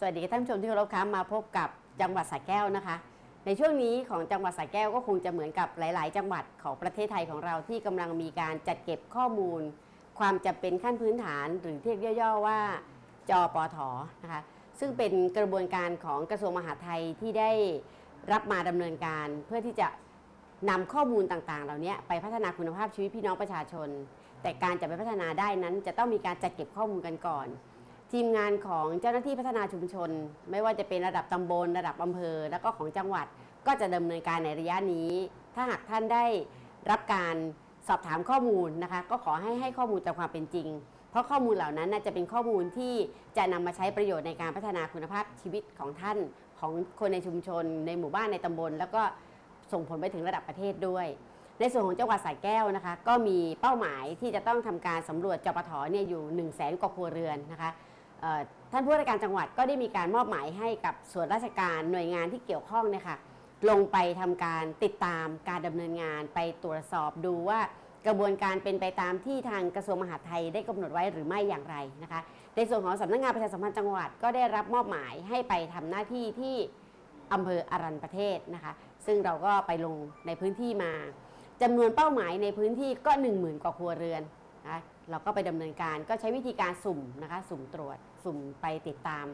สวัสดีท่านผู้ชมที่เคารพครับมาพบกับจังหวัดสระแก้วนะคะ ในช่วงนี้ของจังหวัดสระแก้วก็คงจะเหมือนกับหลาย ๆ จังหวัดของประเทศไทยของเราที่กำลังมีการจัดเก็บข้อมูล ความจำเป็นขั้นพื้นฐานหรือที่เรียกย่อ ๆ ว่าจอปทนะคะซึ่งเป็นกระบวนการของกระทรวงมหาดไทยที่ได้รับมาดำเนินการเพื่อที่จะนำข้อมูลต่าง ๆ เหล่านี้ไปพัฒนาคุณภาพชีวิตพี่น้องประชาชน แต่การจะไปพัฒนาได้นั้นจะต้องมีการจัดเก็บข้อมูลกันก่อน ทีมงานของเจ้าหน้าที่พัฒนาชุมชน ไม่ว่าจะเป็นระดับตำบล ระดับอำเภอ แล้วก็ของจังหวัดก็จะดำเนินการในระยะนี้ ถ้าหากท่านได้รับการสอบถามข้อมูลนะคะ ก็ขอให้ให้ข้อมูลตามความเป็นจริง เพราะข้อมูลเหล่านั้นน่าจะเป็นข้อมูลที่จะนำมาใช้ประโยชน์ในการพัฒนาคุณภาพชีวิตของท่านของคนในชุมชน ในหมู่บ้านในตำบล แล้วก็ส่งผลไปถึงระดับประเทศด้วย ในส่วนของจังหวัดสระแก้วนะคะ ก็มีเป้าหมายที่จะต้องทำการสำรวจจปทเนี่ยอยู่1 0 0 0 0แสนกว่าครัวเรือนนะคะ ท่านผู้ว่าราชการจังหวัดก็ได้มีการมอบหมายให้กับส่วนราชการหน่วยงานที่เกี่ยวข้องเนี่ยค่ะลงไปทำการติดตามการดำเนินงานไปตรวจสอบดูว่ากระบวนการเป็นไปตามที่ทางกระทรวงมหาดไทยได้กำหนดไว้หรือไม่อย่างไรนะคะ ในส่วนของสำนักงานประชาสัมพันธ์จังหวัดก็ได้รับมอบหมายให้ไปทำหน้าที่ที่อำเภออารันประเทศนะคะ ซึ่งเราก็ไปลงในพื้นที่มาจำนวนเป้าหมายในพื้นที่ก็ 1 0,000 กว่าครัวเรือนนะะ เราก็ไปดำเนินการก็ใช้วิธีการสุ่มนะคะ สุ่มตรวจสุ่มไปติดตาม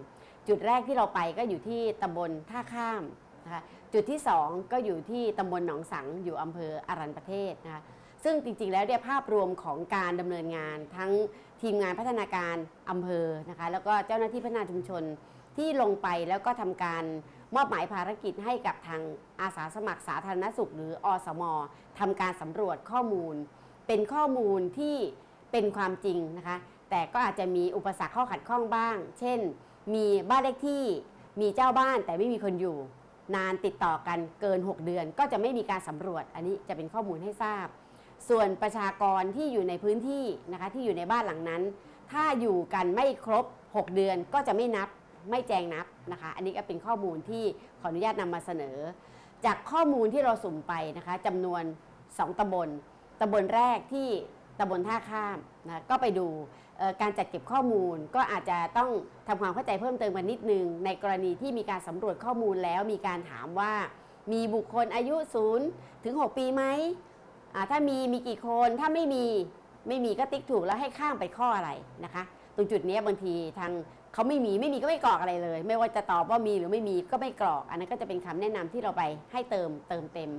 จุดแรกที่เราไปก็อยู่ที่ตำบลท่าข้ามนะคะจุดที่ 2 ก็อยู่ที่ตำบลหนองสังอยู่อำเภออารันประเทศนะคะซึ่งจริงๆ แล้วเนี่ยภาพรวมของการดำเนินงาน ทั้งทีมงานพัฒนาการอำเภอนะคะแล้วก็เจ้าหน้าที่พัฒนาชุมชนที่ลงไปแล้วก็ทำการมอบหมายภารกิจให้กับทางอาสาสมัครสาธารณสุข หรืออสมทำการสำรวจข้อมูล เป็นข้อมูลที่ เป็นความจริงนะคะ แต่ก็อาจจะมีอุปสรรคข้อขัดข้องบ้าง เช่น มีบ้านเลขที่มีเจ้าบ้านแต่ไม่มีคนอยู่ นานติดต่อกันเกิน 6 เดือน ก็จะไม่มีการสำรวจ อันนี้จะเป็นข้อมูลให้ทราบ ส่วนประชากรที่อยู่ในพื้นที่นะคะที่อยู่ในบ้านหลังนั้น ถ้าอยู่กันไม่ครบ 6 เดือนก็จะไม่นับไม่แจงนับนะคะ อันนี้ก็เป็นข้อมูลที่ขออนุญาตนำมาเสนอ จากข้อมูลที่เราสุ่มไปนะคะจำนวน 2ตำบลตำบลแรกที่ ตำบลท่าข้ามนะก็ไปดูการจัดเก็บข้อมูลก็อาจจะต้องทำความเข้าใจเพิ่มเติมกันนิดนึง ในกรณีที่มีการสำรวจข้อมูลแล้วมีการถามว่า มีบุคคลอายุ0ถึง 6 ปีไหมถ้ามีมีกี่คนถ้าไม่มีไม่มีก็ติ๊กถูกแล้วให้ข้ามไปข้ออะไรนะคะ ตรงจุดนี้บางทีทางเขาไม่มีไม่มีก็ไม่กรอกอะไรเลย ไม่ว่าจะตอบว่ามีหรือไม่มีก็ไม่กรอก อันนั้นก็จะเป็นคำแนะนำที่เราไปให้เติมเติมเต็ม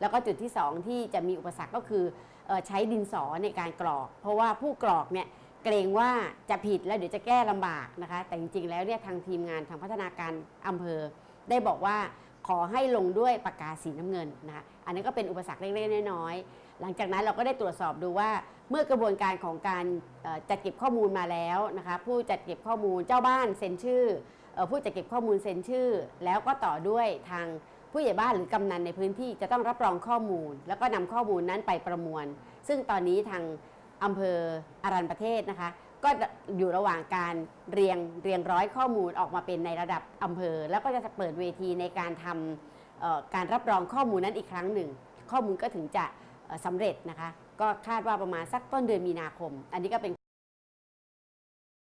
แล้วก็จุดที่ 2 ที่จะมีอุปสรรคก็คือ ใช้ดินสอในการกรอก เพราะว่าผู้กรอกเนี่ยเกรงว่าจะผิดแล้วเดี๋ยวจะแก้ลำบากนะคะ แต่จริงๆแล้วเนี่ยทางทีมงานทางพัฒนาการอำเภอ ได้บอกว่าขอให้ลงด้วยปากกาสีน้ำเงินนะคะอันนี้ก็เป็นอุปสรรคเล็กๆน้อยๆหลังจากนั้นเราก็ได้ตรวจสอบดูว่าเมื่อกระบวนการของการจัดเก็บข้อมูลมาแล้วนะคะผู้จัดเก็บข้อมูลเจ้าบ้านเซ็นชื่อผู้จัดเก็บข้อมูลเซ็นชื่อ แล้วก็ต่อด้วยทาง ผู้ใหญ่บ้านหรือกำนันในพื้นที่จะต้องรับรองข้อมูล แล้วก็นำข้อมูลนั้นไปประมวล ซึ่งตอนนี้ทางอำเภออารันประเทศนะคะ ก็อยู่ระหว่างการเรียงเรียงร้อยข้อมูลออกมาเป็นในระดับอำเภอ แล้วก็จะเปิดเวทีในการทำการรับรองข้อมูลนั้นอีกครั้งหนึ่ง ข้อมูลก็ถึงจะสำเร็จนะคะ ก็คาดว่าประมาณสักต้นเดือนมีนาคม อันนี้ก็เป็น